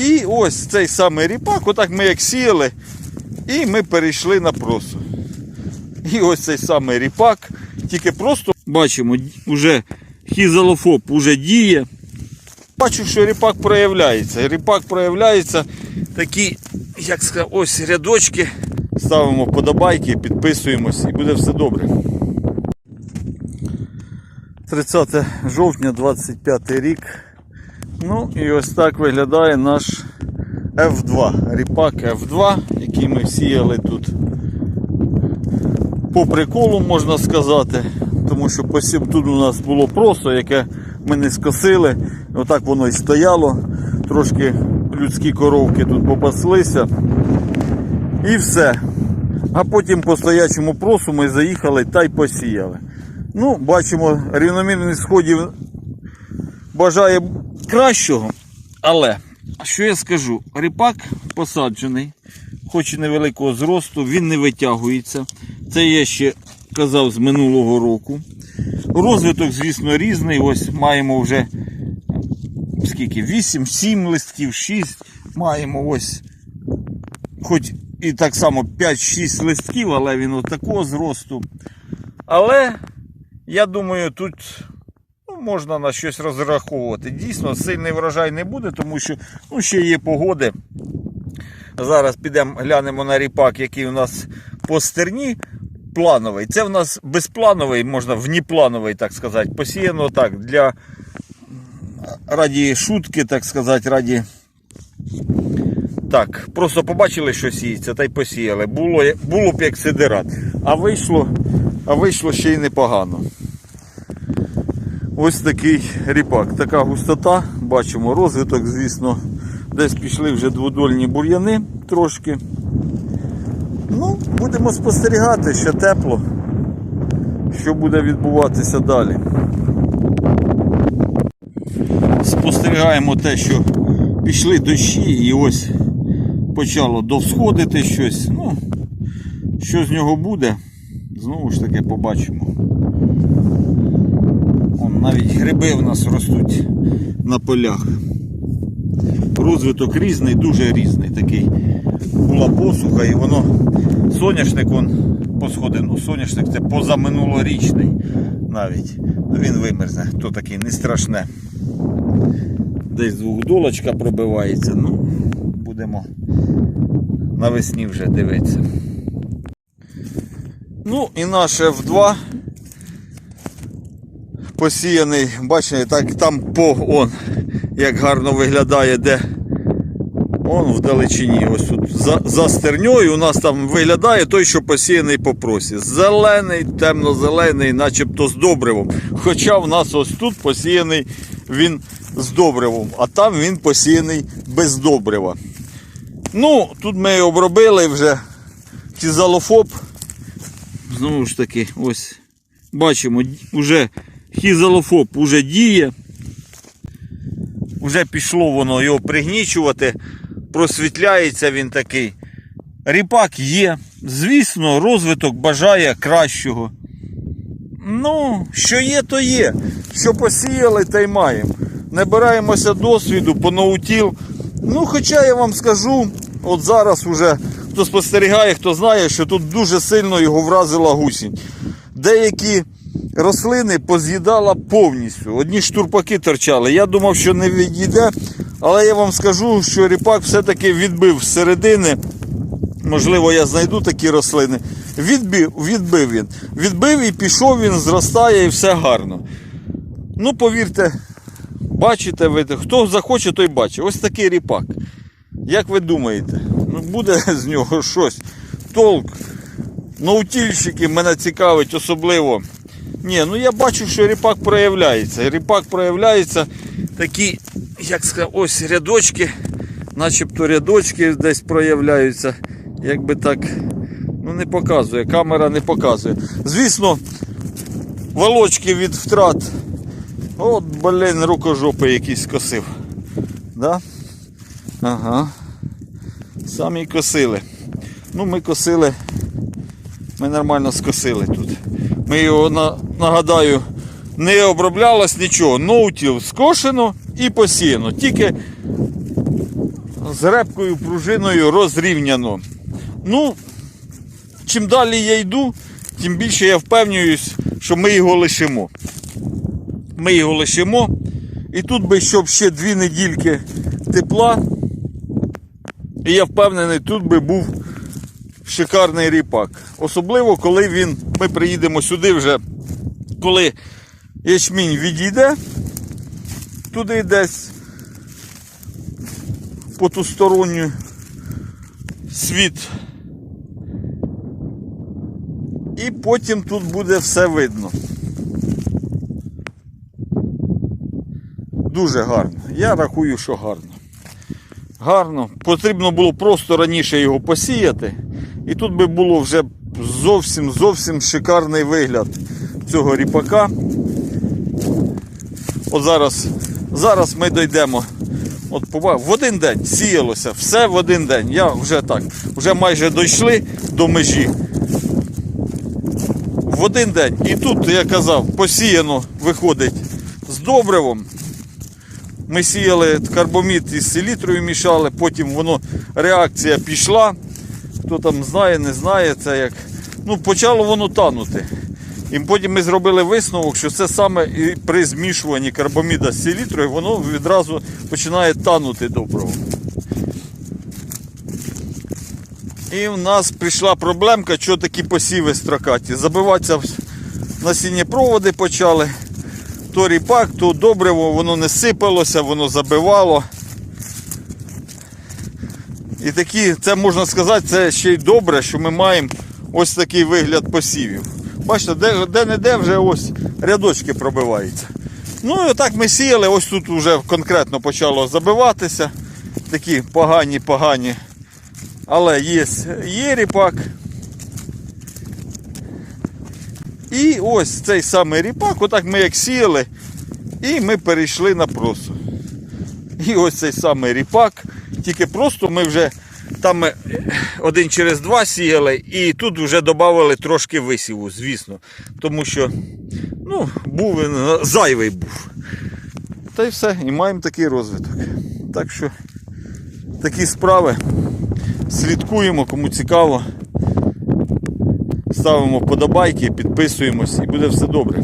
І ось цей самий ріпак, отак ми як сіяли, і ми перейшли на просу. І ось цей самий ріпак, тільки просто бачимо, вже хізалофоб вже діє. Бачу, що ріпак проявляється. Ріпак проявляється такі, як сказати, ось рядочки. Ставимо подобайки, підписуємось і буде все добре. 30 жовтня 25 рік. Ну і ось так виглядає наш F2. Ріпак F2, який ми сіяли тут по приколу, можна сказати. Тому що посів тут у нас було просто, яке ми не скосили. Отак воно і стояло. Трошки людські коровки тут попаслися. І все. А потім по стоячому просу ми заїхали та й посіяли. Ну, бачимо, рівномірність сходів бажає кращого. Але, що я скажу, ріпак посаджений, хоч і невеликого зросту, він не витягується. Це я ще казав з минулого року. Розвиток, звісно, різний. Ось маємо вже скільки? 8, 7 листків, 6. Маємо ось, хоч і так само 5-6 листків, але він от такого зросту. Але я думаю, тут можна на щось розраховувати. Дійсно, сильний врожай не буде, тому що ну, ще є погоди. Зараз підемо глянемо на ріпак, який у нас по стерні. Плановий. Це в нас безплановий, можна вніплановий, так сказати. Посіяно так для раді шутки, так сказати, раді. Так, просто побачили, що сіється, та й посіяли. Було, було б як сидират. А вийшло, а вийшло ще й непогано. Ось такий ріпак. Така густота. Бачимо розвиток, звісно, десь пішли вже дводольні бур'яни трошки. Ну, будемо спостерігати, ще тепло, що буде відбуватися далі. Спостерігаємо те, що пішли дощі і ось почало довсходити щось. Ну, що з нього буде, знову ж таки побачимо. Навіть гриби в нас ростуть на полях. Розвиток різний, дуже різний такий. Була посуха і воно соняшник он посходив. Ну, соняшник це позаминулорічний навіть. Ну, він вимерзне, то такий не страшне. Десь двохдолочка пробивається. Ну, будемо навесні вже дивитися. Ну і наш F2 посіяний, бачите, так там по он, як гарно виглядає, де он вдалечині. Ось тут за, за стерньою у нас там виглядає той, що посіяний по просі. Зелений, темно-зелений, начебто з добривом. Хоча в нас ось тут посіяний він з добривом, а там він посіяний без добрива. Ну, тут ми обробили вже кізалофоб. Знову ж таки, ось бачимо, вже хізалофоб уже діє. Вже пішло воно його пригнічувати, просвітляється він такий. Ріпак є. Звісно, розвиток бажає кращого. Ну, що є, то є. Що посіяли, та й маємо. Набираємося досвіду по ноутіл. Ну, хоча я вам скажу, от зараз уже хто спостерігає, хто знає, що тут дуже сильно його вразила гусінь. Деякі рослини поз'їдала повністю. Одні штурпаки торчали. Я думав, що не відійде, але я вам скажу, що ріпак все-таки відбив з середини. Можливо, я знайду такі рослини. Відбив, відбив він. Відбив і пішов він, зростає і все гарно. Ну, повірте, бачите ви, хто захоче, той бачить. Ось такий ріпак. Як ви думаєте, ну буде з нього щось. Толк. Наутільщики мене цікавить особливо. Ні, ну я бачу, що ріпак проявляється. Ріпак проявляється такі, як сказати, ось рядочки, начебто рядочки десь проявляються. Якби так, ну не показує, камера не показує. Звісно, волочки від втрат. От, блін, рукожопи якісь косив. Да? Ага. Самі косили. Ну, ми косили. Ми нормально скосили тут. Ми його на- нагадаю, не оброблялось нічого. Ноутіл скошено і посіяно. Тільки з репкою пружиною розрівняно. Ну, чим далі я йду, тим більше я впевнююсь, що ми його лишимо. Ми його лишимо. І тут би, щоб ще дві недільки тепла. І я впевнений, тут би був шикарний ріпак. Особливо, коли він, ми приїдемо сюди вже, коли ячмінь відійде, туди десь потусторонню світ. І потім тут буде все видно. Дуже гарно. Я рахую, що гарно. Гарно. Потрібно було просто раніше його посіяти. І тут би було вже зовсім зовсім шикарний вигляд цього ріпака. От зараз, зараз ми дійдемо. От в один день сіялося, все в один день. Я вже так, вже майже дійшли до межі. В один день. І тут, я казав, посіяно виходить з добривом. Ми сіяли карбомід із селітрою мішали, потім воно реакція пішла. Хто там знає, не знає, це як. Ну, почало воно танути. І потім ми зробили висновок, що це саме і при змішуванні карбоміда з селітрою, воно відразу починає танути добриво. І в нас прийшла проблемка, що такі посіви строкаті. Забиватися в насіннєпроводи почали. То ріпак, то добриво, воно не сипалося, воно забивало. І такі, це можна сказати, це ще й добре, що ми маємо ось такий вигляд посівів. Бачите, де, де не де вже ось рядочки пробиваються. Ну і отак ми сіяли, ось тут вже конкретно почало забиватися. Такі погані, погані. Але є ріпак. І ось цей самий ріпак, отак ми як сіяли, і ми перейшли на просу. І ось цей самий ріпак. Тільки просто ми вже там ми один через два сіяли, і тут вже додали трошки висіву, звісно. Тому що ну, був зайвий був. Та й все, і маємо такий розвиток. Так що такі справи. Слідкуємо, кому цікаво. Ставимо подобайки, підписуємось і буде все добре.